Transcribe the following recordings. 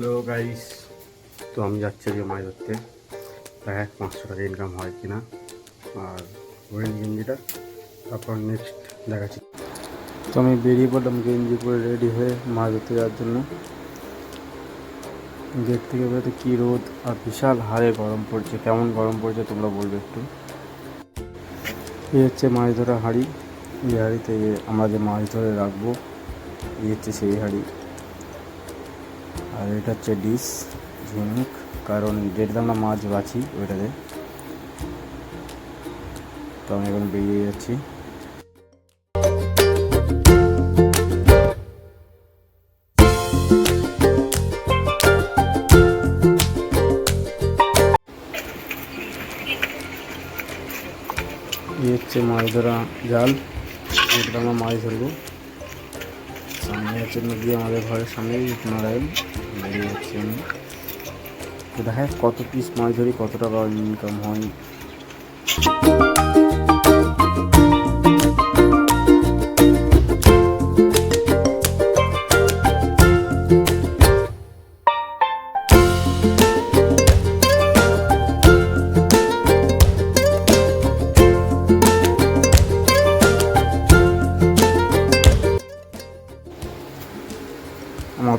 Hello guys, তো আমি যাচ্ছি আজকে মাছ ধরতে যাক পাঁচশো টাকা ইনকাম হয় কিনা। আর ওই গেঞ্জিটা, তারপর নেক্সট দেখাচ্ছি। তো আমি বেরিয়ে পড়লাম গেঞ্জি পরে রেডি হয়ে মাছ ধরতে যাওয়ার জন্য। গেট থেকে বেরোতে কী রোদ আর বিশাল হারে গরম পড়ছে, কেমন গরম পড়ছে তোমরা বলবে একটু। এই হচ্ছে মাছ ধরা হাঁড়ি। এই হাঁড়িতে আমরা যে মাছ ধরে রাখব, এই হচ্ছে সেই হাঁড়ি। আর এটা হচ্ছে ডিশ, ঝিনুক, কারণ যেটাতে আমরা মাছ বাছি ওইটাতে। তো আমি এখন বেরিয়ে যাচ্ছি। এই হচ্ছে মাছ ধরা জাল এটাতে আমরা মাছ ধরবো। সামনে হচ্ছে নদী আমাদের ঘরের সামনে নারায়ণ বেরিয়ে যাচ্ছে তো দেখা কত পিস মাছ ধরি কত টাকা ইনকাম হয়।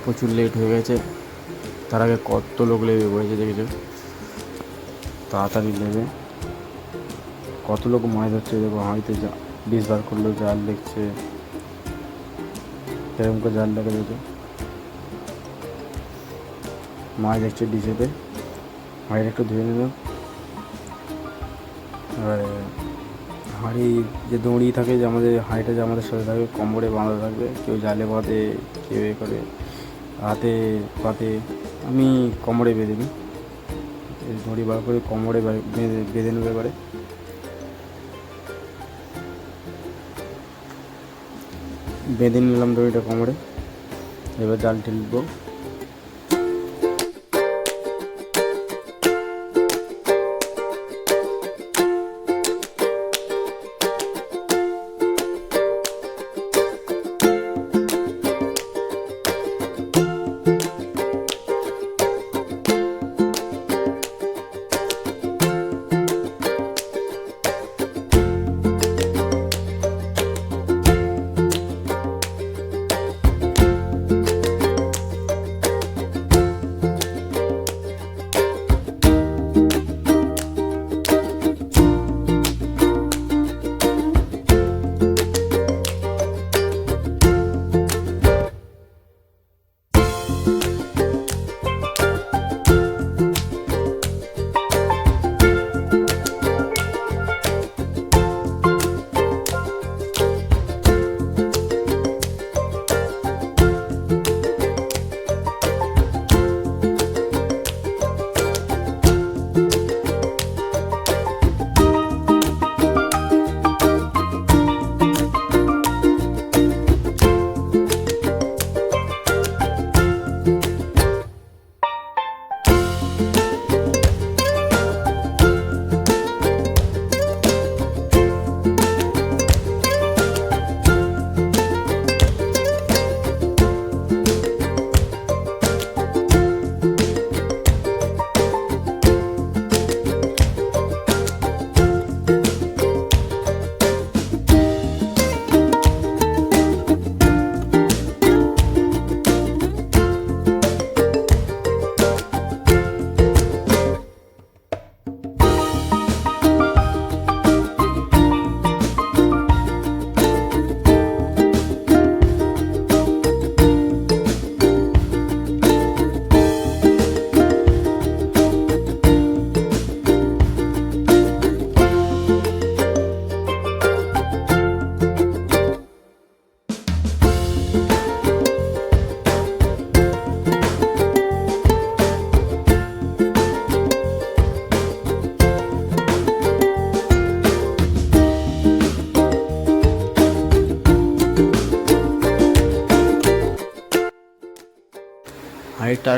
প্রচুর লেট হয়ে গেছে। তার আগে কত লোক লেবে বলেছে দেখেছ? তাড়াতাড়ি নেবে। কত লোক মাছ ধরছে দেখো হাঁড়িতে যা বিষ বার করল, জাল দেখছে। এরকম করে জাল দেখে দেখো মাছ দেখছে ডিশেতে হাঁড়ি একটু ধুয়ে নিল এবারে হাঁড়ি যে দড়ি থাকে যে আমাদের, হাঁড়িটা যে আমাদের সাথে থাকবে কোমরে বাঁধা থাকবে, কেউ জালে বাঁধে, কেউ এ করে। হাতে পাতে আমি কোমরে বেঁধে নিই। দড়ি বার করে কোমরে বেঁধে বেঁধে নেবে এবারে। বেঁধে নিলাম দড়িটা কোমরে। এবার জাল ঠেলবো।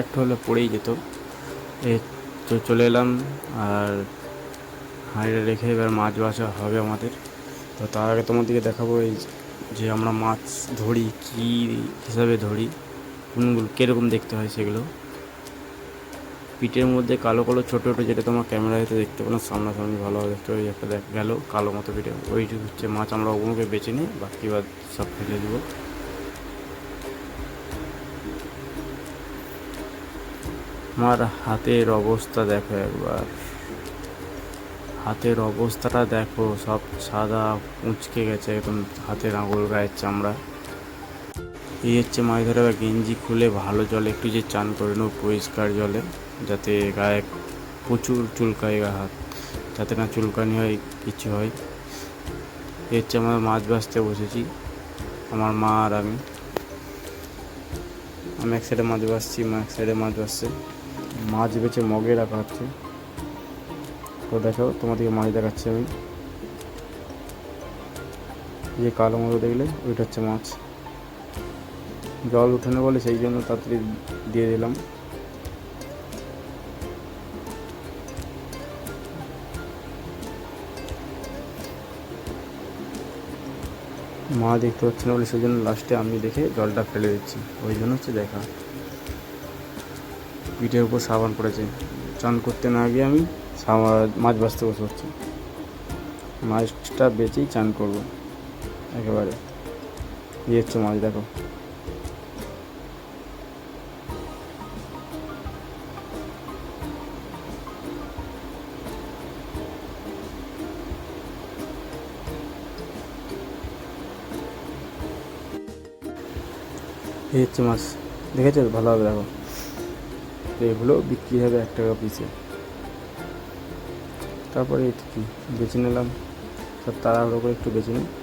একটু হলে পড়েই যেত। এ তো চলে এলাম, আর হাঁড়িটা রেখে এবার মাছ বাছা হবে আমাদের। তো তার আগে তোমাদেরকে দেখাবো এই যে আমরা মাছ ধরি, কী হিসাবে ধরি, কোনগুলো কীরকম দেখতে হয় সেগুলো। পিঠের মধ্যে কালো কালো, ছোটো ছোটো যেটা তোমার ক্যামেরা হয়তো দেখতে না সামনাসামনি ভালোভাবে দেখতে পাবে একটা দেখ গেল কালো মতো পিঠে। ওই হচ্ছে মাছ, আমরা ওগুলোকে বেছে নিই বাকি বাদ সব ফেলে দেবো। আমার হাতের অবস্থা দেখো একবার। হাতের অবস্থাটা দেখো, সব সাদা উঁচকে গেছে একদম হাতের আঙুল, গায়ের চামড়া। এই হচ্ছে মাছ ধরা বা গেঞ্জি খুলে ভালো জলে একটু যে চান করে নেব, পরিষ্কার জলে, যাতে গায়ে প্রচুর চুলকায় গা হাত, যাতে না চুলকানি হয়, কিছু হয়। এই হচ্ছে আমার মাছ বাছতে বসেছি, আমার মা আর আমি। আমি এক সাইডে মাছ বাছছি মা এক সাইডে মাছ বাছছে মাছ বেছে মগে রাখা হচ্ছে। তো দেখো, তোমাদেরকে মাছ দেখাচ্ছি আমি। যে কালো মতো দেখলে, ওইটা হচ্ছে মাছ। জল উঠে না বলে সেই জন্য তাড়াতাড়ি দিয়ে দিলাম। মা দেখতে পাচ্ছে না বলে সেই জন্য লাস্টে আমি দেখে জলটা ফেলে দিচ্ছি। ওই জন্য হচ্ছে দেখা। পিঠের উপর সাবান পড়েছে। চান করতে না গিয়ে আমি মাছ বাছতে বসে হচ্ছে মাছটা বেচেই চান করব, একেবারে। এই হচ্ছে মাছ, দেখো। এই হচ্ছে মাছ। দেখেছ? ভালোভাবে দেখো। তো এগুলো বিক্রি হবে এক টাকা পিসে তারপরে এটা কি? বেছে নিলাম। সব তাড়াহুড়ো করে একটু বেছে নিই।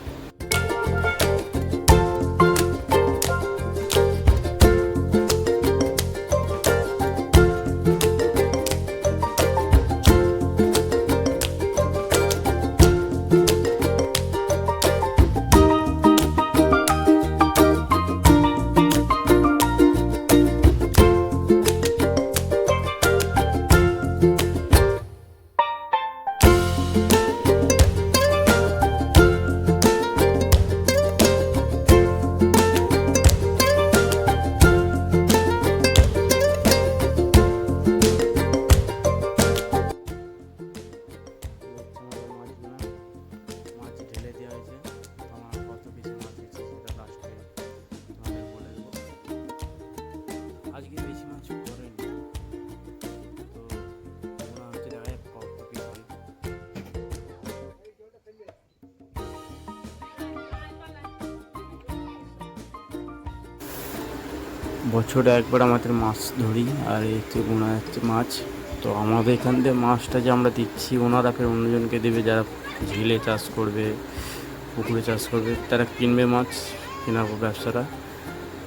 বছরে একবার আমাদের মাছ ধরি আর হচ্ছে গোনা যাচ্ছে মাছ। তো আমাদের এখান থেকে মাছটা যে আমরা দিচ্ছি, ওনারা ফের অন্যজনকে দেবে, যারা ঝিলে চাষ করবে, পুকুরে চাষ করবে, তারা কিনবে মাছ, কেনার পর ব্যবসাটা।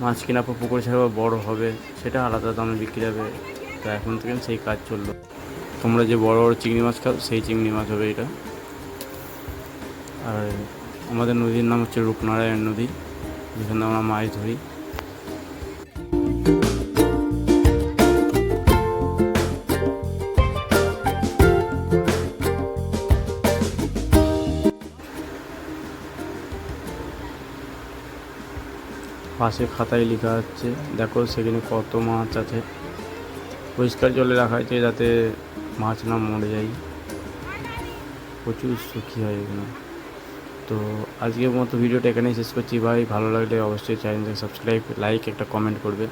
মাছ কেনার পর পুকুরে ছাড়া বড় হবে, সেটা আলাদা দামে বিক্রি হবে তো এখন থেকে সেই কাজ চলল। তোমরা যে বড় বড় চিংড়ি মাছ খাও, সেই চিংড়ি মাছ হবে এটা। আর আমাদের নদীর নাম হচ্ছে রূপনারায়ণ নদী, যেখানে আমরা মাছ ধরি। পাশে খাতায় লেখা হচ্ছে দেখো সেখানে কত মাছ আছে। পরিষ্কার জলে রাখা হয়েছে যাতে মাছ না মরে যায়। প্রচুর সুখী হয় এখানে। তো আজকের মতো ভিডিওটা এখানেই শেষ করছি। ভাই, ভালো লাগলে অবশ্যই চ্যানেলটাকে সাবস্ক্রাইব লাইক একটা কমেন্ট করবে।